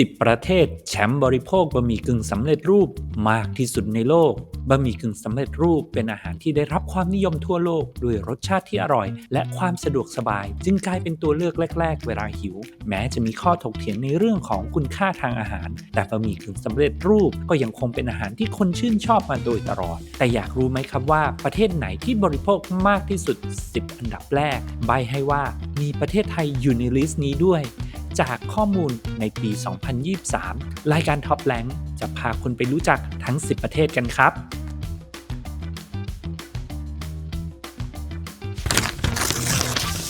10 ประเทศแชมป์บริโภคบะหมี่กึ่งสำเร็จรูปมากที่สุดในโลก บะหมี่กึ่งสำเร็จรูปเป็นอาหารที่ได้รับความนิยมทั่วโลก ด้วยรสชาติที่อร่อย และความสะดวกสบาย จึงกลายเป็นตัวเลือกแรก ๆ เวลาหิว แม้จะมีข้อถกเถียงในเรื่องของคุณค่าทางอาหาร แต่บะหมี่กึ่งสำเร็จรูปก็ยังคงเป็นอาหารที่คนชื่นชอบมาโดยตลอด แต่อยากรู้ไหมครับว่าประเทศไหนที่บริโภคมากที่สุด 10 อันดับแรก ใบให้ว่ามีประเทศไทยอยู่ในลิสต์นี้ด้วย จากข้อมูลในปี 2023 รายการท็อปแลงจะพาคุณไปรู้จักทั้ง 10 ประเทศกันครับ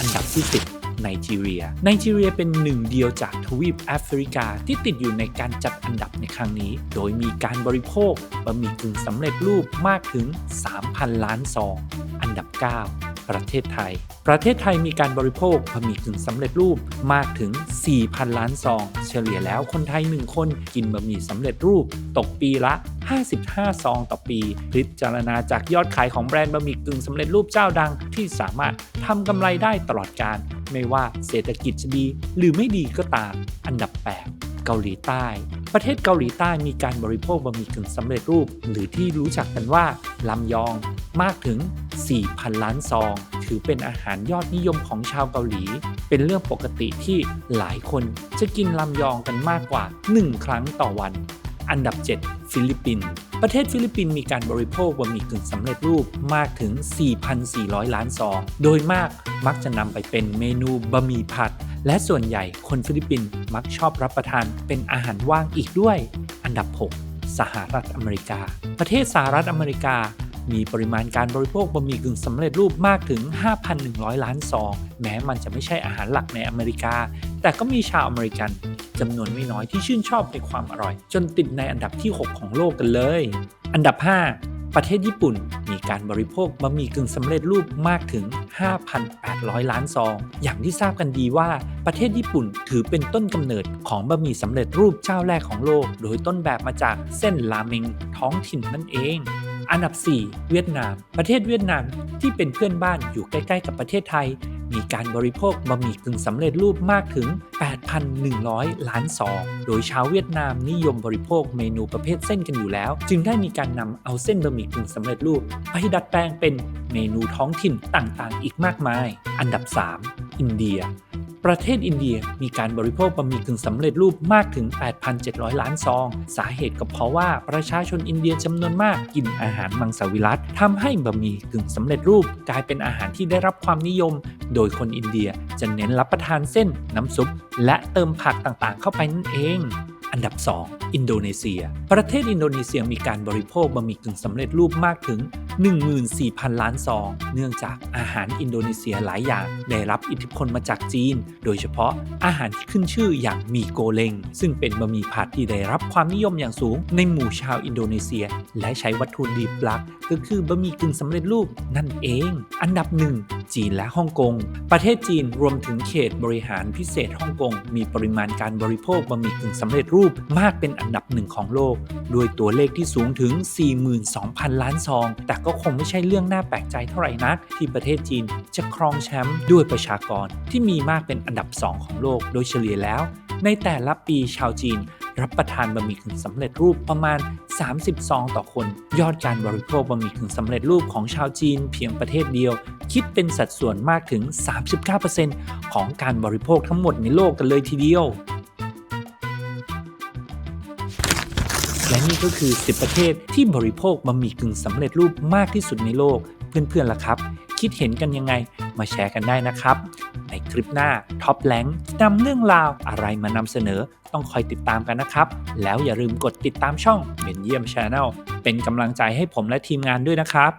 อันดับที่ 10ไนจีเรีย ไนจีเรียเป็นหนึ่งเดียวจากทวีปแอฟริกาที่ติดอยู่ในการจัดอันดับในครั้งนี้ โดยมีการบริโภคบะหมี่กึ่งสำเร็จรูปมากถึง 3,000 ล้านซอง อันดับ 9 ประเทศไทย ประเทศไทยมีการบริโภคบะหมี่กึ่งสำเร็จรูปมากถึง 4,000 ล้านซอง เฉลี่ยแล้วคนไทย 1 คนกินบะหมี่สำเร็จรูป ตกปีละ 55 ซองต่อปี พิจารณาจากยอดขายของแบรนด์บะหมี่กึ่งสำเร็จรูปเจ้าดัง ที่สามารถทำกำไรได้ตลอดการ ไม่ว่าเศรษฐกิจจะดีหรือไม่ดีก็ตาม อันดับ 8เกาหลีใต้ ประเทศเกาหลีใต้มีการบริโภคบะหมี่กึ่งสำเร็จรูป หรือที่รู้จักกันว่าลำยองมากถึง 4,000 ล้านซอง ถือเป็นอาหารยอดนิยมของชาวเกาหลี เป็นเรื่องปกติที่หลายคนจะกินลำยองกันมากกว่า 1 ครั้งต่อวัน อันดับ 7 ฟิลิปปินส์ประเทศฟิลิปปินส์มีการบริโภคบะหมี่กึ่งสำเร็จรูปมากถึง 4,400 ล้านซอง โดยมากมักจะนำไปเป็นเมนูบะหมี่ผัด และส่วนใหญ่คนฟิลิปปินส์มักชอบรับประทานเป็นอาหารว่างอีกด้วย อันดับ 6 สหรัฐอเมริกา ประเทศสหรัฐอเมริกา มีปริมาณการบริโภคบะหมี่กึ่งสำเร็จรูปมากถึง 5,100 ล้านซอง แม้มันจะไม่ใช่อาหารหลักในอเมริกา แต่ก็มีชาวอเมริกันจำนวนไม่น้อยที่ชื่นชอบในความอร่อย จนติดในอันดับที่ 6 ของโลกกันเลย อันดับ 5 ประเทศญี่ปุ่นมีการบริโภคบะหมี่กึ่งสำเร็จรูปมากถึง 5,800 ล้านซอง อย่างที่ทราบกันดีว่าประเทศญี่ปุ่นถือเป็นต้นกำเนิดของบะหมี่สำเร็จรูปเจ้าแรกของโลก โดยต้นแบบมาจากเส้นราเมงท้องถิ่นนั่นเอง อันดับ 4 เวียดนาม ประเทศเวียดนามที่เป็นเพื่อนบ้านอยู่ใกล้ๆ กับประเทศไทย มีการบริโภคบะหมี่กึ่งสำเร็จรูปมากถึง 8,100 ล้านซอง โดยชาวเวียดนามนิยมบริโภคเมนูประเภทเส้นกันอยู่แล้ว จึงได้มีการนำเอาเส้นบะหมี่กึ่งสำเร็จรูปไปดัดแปลงเป็นเมนูท้องถิ่นต่างๆ อีกมากมาย อันดับ 3 อินเดีย ประเทศอินเดียมีการบริโภคบะหมี่กึ่งสำเร็จรูปมากถึง 8,700 ล้านซอง สาเหตุก็เพราะว่าประชาชนอินเดียจำนวนมากกินอาหารมังสวิรัตทำให้บะหมี่กึ่งสำเร็จรูปกลายเป็นอาหารที่ได้รับความนิยม โดยคนอินเดียจะเน้นรับประทานเส้น น้ำซุป และเติมผักต่างๆ เข้าไปนั่นเองอันดับ 2 อินโดนีเซีย ประเทศอินโดนีเซียมีการบริโภคบะหมี่กึ่งสำเร็จรูปมากถึง 14,000 ล้านซอง เนื่องจากอาหารอินโดนีเซียหลายอย่าง ได้รับอิทธิพลมาจากจีน โดยเฉพาะอาหารที่ขึ้นชื่ออย่างมีโกเลง ซึ่งเป็นบะหมี่ผัดที่ได้รับความนิยมอย่างสูง ในหมู่ชาวอินโดนีเซีย และใช้วัตถุดิบหลัก ก็คือบะหมี่กึ่งสำเร็จรูปนั่นเอง อันดับหนึ่งจีนและฮ่องกง ประเทศจีนรวมถึงเขตบริหารพิเศษฮ่องกง มีปริมาณการบริโภคบะหมี่กึ่งสำเร็จรูปมากเป็นอันดับหนึ่งของโลกด้วยตัวเลขที่สูงถึง 42,000 ล้านซอง แต่ก็็คงไม่ใช่เรื่องน่าแปลกใจเท่าไหร่นัก ที่ประเทศจีนจะครองแชมป์ด้วยประชากรที่มีมากเป็นอันดับ 2 ของโลกโดยเฉลี่ยแล้ว ในแต่ละปีชาวจีนรับประทานบะหมี่กึ่งสำเร็จรูปประมาณ 30 ซองต่อคน ยอดการบริโภคบะหมี่กึ่งสำเร็จรูปของชาวจีนเพียงประเทศเดียว คิดเป็นสัดส่วนมากถึง 39%ของการบริโภคทั้งหมดในโลกกันเลยทีเดียว และนี่ก็คือ 10 ประเทศที่บริโภคบะหมี่กึ่งสำเร็จรูปมากที่สุดในโลก เพื่อนๆล่ะครับ คิดเห็นกันยังไงมาแชร์กันได้นะครับ ในคลิปหน้าท็อปแลงนำเรื่องราวอะไรมานำเสนอต้องคอยติดตามกันนะครับ แล้วอย่าลืมกดติดตามช่องเบนเยี่ยมชาแนลเป็นกำลังใจให้ผมและทีมงานด้วยนะครับ